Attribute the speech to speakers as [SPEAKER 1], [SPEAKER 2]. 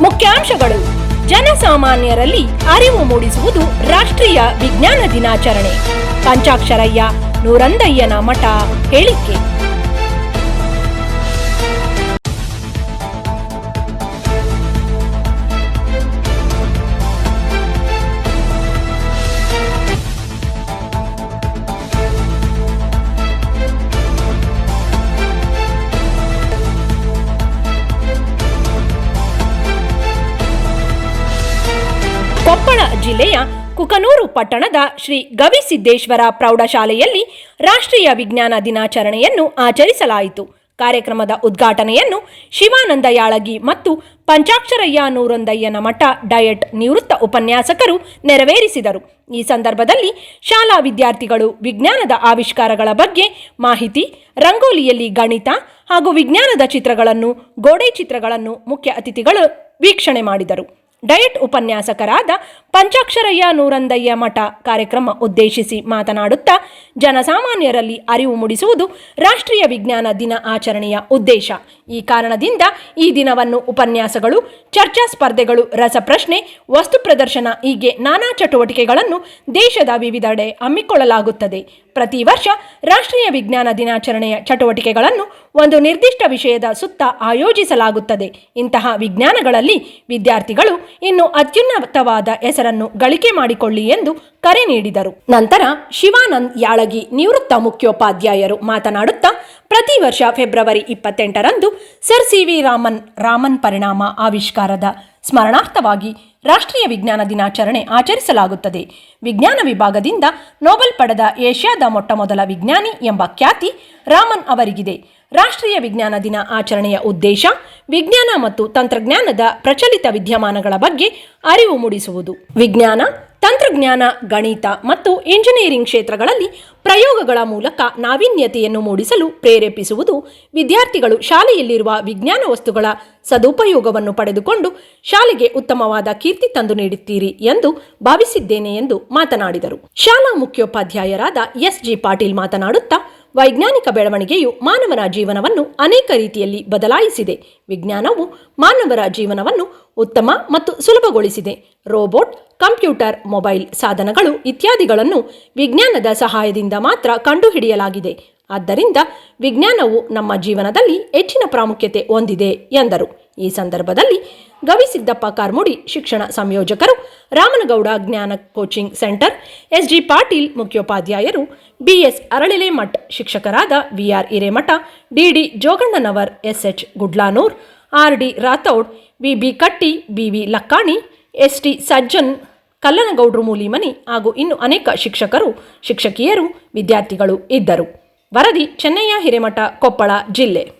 [SPEAKER 1] ಮುಖ್ಯಾಂಶಗಳು. ಜನಸಾಮಾನ್ಯರಲ್ಲಿ ಅರಿವು ಮೂಡಿಸುವುದು ರಾಷ್ಟ್ರೀಯ ವಿಜ್ಞಾನ ದಿನಾಚರಣೆ. ಪಂಚಾಕ್ಷರಯ್ಯ ನೂರಂದಯ್ಯನ ಮಠ ಹೇಳಿಕೆ. ಜಿಲ್ಲೆಯ ಕುಕನೂರು ಪಟ್ಟಣದ ಶ್ರೀ ಗವಿಸಿದ್ದೇಶ್ವರ ಪ್ರೌಢಶಾಲೆಯಲ್ಲಿ ರಾಷ್ಟ್ರೀಯ ವಿಜ್ಞಾನ ದಿನಾಚರಣೆಯನ್ನು ಆಚರಿಸಲಾಯಿತು. ಕಾರ್ಯಕ್ರಮದ ಉದ್ಘಾಟನೆಯನ್ನು ಶಿವಾನಂದ ಯಾಳಗಿ ಮತ್ತು ಪಂಚಾಕ್ಷರಯ್ಯ ನೂರೊಂದಯ್ಯನ ಮಠ ಡಯಟ್ ನಿವೃತ್ತ ಉಪನ್ಯಾಸಕರು ನೆರವೇರಿಸಿದರು. ಈ ಸಂದರ್ಭದಲ್ಲಿ ಶಾಲಾ ವಿದ್ಯಾರ್ಥಿಗಳು ವಿಜ್ಞಾನದ ಆವಿಷ್ಕಾರಗಳ ಬಗ್ಗೆ ಮಾಹಿತಿ, ರಂಗೋಲಿಯಲ್ಲಿ ಗಣಿತ ಹಾಗೂ ವಿಜ್ಞಾನದ ಚಿತ್ರಗಳನ್ನು, ಗೋಡೆ ಚಿತ್ರಗಳನ್ನು ಮುಖ್ಯ ಅತಿಥಿಗಳು ವೀಕ್ಷಣೆ ಮಾಡಿದರು. ಡಯಟ್ ಉಪನ್ಯಾಸಕರಾದ ಪಂಚಾಕ್ಷರಯ್ಯ ನೂರಂದಯ್ಯ ಮಠ ಕಾರ್ಯಕ್ರಮ ಉದ್ದೇಶಿಸಿ ಮಾತನಾಡುತ್ತಾ ಜನಸಾಮಾನ್ಯರಲ್ಲಿ ಅರಿವು ಮೂಡಿಸುವುದು ರಾಷ್ಟ್ರೀಯ ವಿಜ್ಞಾನ ದಿನ ಆಚರಣೆಯ ಉದ್ದೇಶ. ಈ ಕಾರಣದಿಂದ ಈ ದಿನವನ್ನು ಉಪನ್ಯಾಸಗಳು, ಚರ್ಚಾ ಸ್ಪರ್ಧೆಗಳು, ರಸಪ್ರಶ್ನೆ, ವಸ್ತು ಪ್ರದರ್ಶನ ಹೀಗೆ ನಾನಾ ಚಟುವಟಿಕೆಗಳನ್ನು ದೇಶದ ವಿವಿಧೆಡೆ ಹಮ್ಮಿಕೊಳ್ಳಲಾಗುತ್ತದೆ. ಪ್ರತಿ ವರ್ಷ ರಾಷ್ಟ್ರೀಯ ವಿಜ್ಞಾನ ದಿನಾಚರಣೆಯ ಚಟುವಟಿಕೆಗಳನ್ನು ಒಂದು ನಿರ್ದಿಷ್ಟ ವಿಷಯದ ಸುತ್ತ ಆಯೋಜಿಸಲಾಗುತ್ತದೆ. ಇಂತಹ ವಿಜ್ಞಾನಗಳಲ್ಲಿ ವಿದ್ಯಾರ್ಥಿಗಳು ಇನ್ನು ಅತ್ಯುನ್ನತವಾದ ಹೆಸರನ್ನು ಗಳಿಕೆ ಮಾಡಿಕೊಳ್ಳಿ ಎಂದು ಕರೆ ನೀಡಿದರು. ನಂತರ ಶಿವಾನಂದ್ ಯಾಳಗಿ ನಿವೃತ್ತ ಮುಖ್ಯೋಪಾಧ್ಯಾಯರು ಮಾತನಾಡುತ್ತಾ, ಪ್ರತಿ ವರ್ಷ February ಇಪ್ಪತ್ತೆಂಟರಂದು sir C V Raman Raman ಪರಿಣಾಮ ಆವಿಷ್ಕಾರದ ಸ್ಮರಣಾರ್ಥವಾಗಿ ರಾಷ್ಟ್ರೀಯ ವಿಜ್ಞಾನ ದಿನಾಚರಣೆ ಆಚರಿಸಲಾಗುತ್ತದೆ. ವಿಜ್ಞಾನ ವಿಭಾಗದಿಂದ ನೋಬೆಲ್ ಪಡೆದ ಏಷ್ಯಾದ ಮೊಟ್ಟಮೊದಲ ವಿಜ್ಞಾನಿ ಎಂಬ ಖ್ಯಾತಿ ರಾಮನ್ ಅವರಿಗಿದೆ. ರಾಷ್ಟ್ರೀಯ ವಿಜ್ಞಾನ ದಿನ ಆಚರಣೆಯ ಉದ್ದೇಶ ವಿಜ್ಞಾನ ಮತ್ತು ತಂತ್ರಜ್ಞಾನದ ಪ್ರಚಲಿತ ವಿದ್ಯಮಾನಗಳ ಬಗ್ಗೆ ಅರಿವು ಮೂಡಿಸುವುದು. ವಿಜ್ಞಾನ ತಂತ್ರಜ್ಞಾನ, ಗಣಿತ ಮತ್ತು ಇಂಜಿನಿಯರಿಂಗ್ ಕ್ಷೇತ್ರಗಳಲ್ಲಿ ಪ್ರಯೋಗಗಳ ಮೂಲಕ ನಾವೀನ್ಯತೆಯನ್ನು ಮೂಡಿಸಲು ಪ್ರೇರೇಪಿಸುವುದು ವಿದ್ಯಾರ್ಥಿಗಳು ಶಾಲೆಯಲ್ಲಿರುವ ವಿಜ್ಞಾನ ವಸ್ತುಗಳ ಸದುಪಯೋಗವನ್ನು ಪಡೆದುಕೊಂಡು ಶಾಲೆಗೆ ಉತ್ತಮವಾದ ಕೀರ್ತಿ ತಂದು ನೀಡುತ್ತೀರಿ ಎಂದು ಭಾವಿಸಿದ್ದೇನೆ ಎಂದು ಮಾತನಾಡಿದರು. ಶಾಲಾ ಮುಖ್ಯೋಪಾಧ್ಯಾಯರಾದ ಎಸ್ ಜಿ ಪಾಟೀಲ್ ಮಾತನಾಡುತ್ತಾ ವೈಜ್ಞಾನಿಕ ಬೆಳವಣಿಗೆಯು ಮಾನವನ ಜೀವನವನ್ನು ಅನೇಕ ರೀತಿಯಲ್ಲಿ ಬದಲಾಯಿಸಿದೆ. ವಿಜ್ಞಾನವು ಮಾನವರ ಜೀವನವನ್ನು ಉತ್ತಮ ಮತ್ತು ಸುಲಭಗೊಳಿಸಿದೆ. ರೋಬೋಟ್, ಕಂಪ್ಯೂಟರ್, ಮೊಬೈಲ್ ಸಾಧನಗಳು ಇತ್ಯಾದಿಗಳನ್ನು ವಿಜ್ಞಾನದ ಸಹಾಯದಿಂದ ಮಾತ್ರ ಕಂಡುಹಿಡಿಯಲಾಗಿದೆ. ಆದ್ದರಿಂದ ವಿಜ್ಞಾನವು ನಮ್ಮ ಜೀವನದಲ್ಲಿ ಹೆಚ್ಚಿನ ಪ್ರಾಮುಖ್ಯತೆ ಹೊಂದಿದೆ ಎಂದರು. ಈ ಸಂದರ್ಭದಲ್ಲಿ ಗವಿಸಿದ್ದಪ್ಪ ಕಾರ್ಮುಡಿ ಶಿಕ್ಷಣ ಸಂಯೋಜಕರು Ramanagouda Jnana coaching centre, S G Patil ಮುಖ್ಯೋಪಾಧ್ಯಾಯರು, B S Aralile Math ಶಿಕ್ಷಕರಾದ VR Hiremath, DD Jogannanavar, SH Gudlanur, R D Rathod, VB Katti, BV Lakkani, ST Sajjan, Kallanagoudru Mulimani ಹಾಗೂ ಇನ್ನು ಅನೇಕ ಶಿಕ್ಷಕರು, ಶಿಕ್ಷಕಿಯರು, ವಿದ್ಯಾರ್ಥಿಗಳು ಇದ್ದರು. ವರದಿ ಚೆನ್ನಯ್ಯ ಹಿರೇಮಠ ಕೊಪ್ಪಳ ಜಿಲ್ಲೆ.